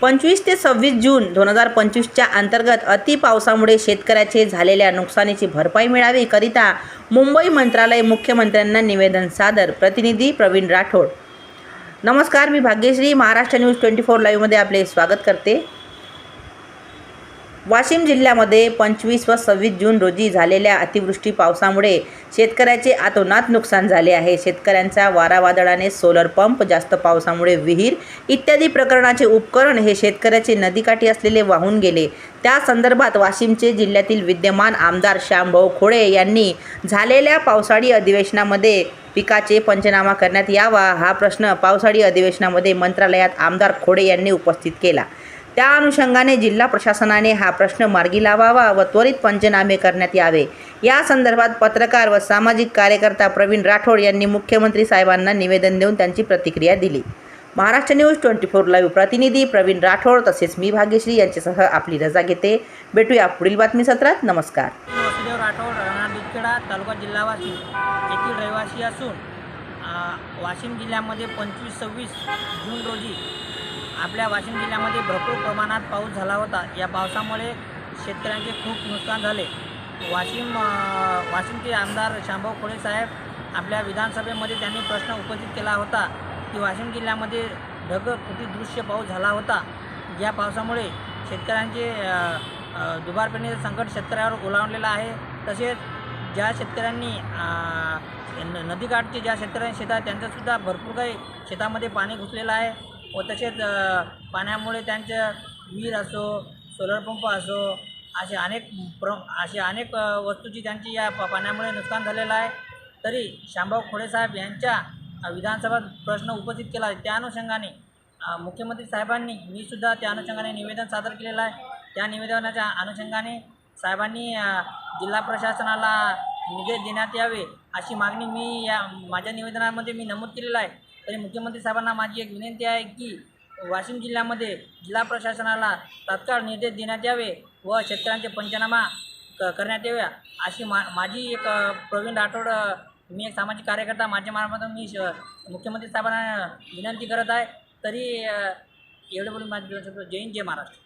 पंचवीस ते सव्वीस जून दोन हजार पंचवीसच्या अंतर्गत अति पावसामुळे शेतकऱ्याचे झालेल्या नुकसानीची भरपाई मिळावीकरिता मुंबई मंत्रालय मुख्यमंत्र्यांना निवेदन सादर. प्रतिनिधी प्रवीण राठोड. नमस्कार मी Bhagyashree. Maharashtra news twenty four लाईव्हमध्ये आपले स्वागत करते. वाशिम जिल्ह्यामध्ये पंचवीस व सव्वीस जून रोजी झालेल्या अतिवृष्टी पावसामुळे शेतकऱ्याचे आतोनात नुकसान झाले आहे. शेतकऱ्यांचा वारावादळाने सोलर पंप जास्त पावसामुळे विहीर इत्यादी प्रकरणाचे उपकरण हे शेतकऱ्याचे नदीकाठी असलेले वाहून गेले. त्या संदर्भात वाशिमचे जिल्ह्यातील विद्यमान आमदार श्यामभाऊ खोडे यांनी झालेल्या पावसाळी अधिवेशनामध्ये पिकाचे पंचनामा करण्यात यावा हा प्रश्न पावसाळी अधिवेशनामध्ये मंत्रालयात आमदार खोडे यांनी उपस्थित केला. त्या अनुषंगाने जिल्हा प्रशासनाने हा प्रश्न मार्गी लावावा व त्वरित पंचनामे करण्यात यावे. या संदर्भात पत्रकार व सामाजिक कार्यकर्ता प्रवीण राठोड यांनी मुख्यमंत्री साहेबांना निवेदन देऊन त्यांची प्रतिक्रिया दिली. Maharashtra news twenty four live प्रतिनिधी प्रवीण राठोड तसेच मी भाग्यश्री यांच्यासह आपली रजा घेते. भेटूया पुढील बातमी सत्रात नमस्कार वसुदेव राठोड. राहणार दुधखेडा तालुका जिल्हा वाशिम येथील रहिवासी असून वाशिम जिल्ह्यामध्ये पंचवीस सव्वीस जून रोजी आपल्या वाशिम जिल्ह्यामध्ये भरपूर प्रमाणात पाऊस झाला होता. या पावसामुळे शेतकऱ्यांचे खूप नुकसान झाले. वाशिम वाशिमचे आमदार शांभाऊ खोळे साहेब आपल्या विधानसभेमध्ये त्यांनी प्रश्न उपस्थित केला होता की वाशिम जिल्ह्यामध्ये ढगफुटी दृश्य पाऊस झाला होता. या पावसामुळे शेतकऱ्यांचे दुबारपेणीचं संकट शेतकऱ्यावर ओलावलेलं आहे. तसेच ज्या शेतकऱ्यांनी न- नदीकाठचे ज्या शेतकऱ्यांनी शेतात त्यांचंसुद्धा भरपूर काही शेतामध्ये पाणी घुसलेलं आहे. व तसेच पाण्यामुळे त्यांचं विहीर असो सोलर पंप असो असे अनेक प्र असे अनेक वस्तूची त्यांची या प- पाण्यामुळे नुकसान झालेलं आहे. तरी शांभाऊ खोडेसाहेब यांच्या विधानसभा प्रश्न उपस्थित केला आहे. त्या अनुषंगाने मुख्यमंत्री साहेबांनी मीसुद्धा त्या अनुषंगाने निवेदन सादर केलेलं आहे. त्या निवेदनाच्या अनुषंगाने साहेबांनी जिल्हा प्रशासनाला निर्देश देण्यात यावे अशी मागणी मी या माझ्या निवेदनामध्ये मी नमूद केलेलं आहे. तरी मुख्यमंत्री साहेबांना माझी एक विनंती आहे की वाशिम जिल्ह्यामध्ये जिल्हा प्रशासनाला तात्काळ निर्देश देण्यात यावे व शेतकऱ्यांचे पंचनामा क करण्यात याव्या अशी मा माझी एक प्रवीण राठोड मी एक सामाजिक कार्यकर्ता माझ्या मार्फत मी श मुख्यमंत्री साहेबांना विनंती करत आहे. तरी एवढं एवढे बोलून माझे जय हिंद जय महाराष्ट्र.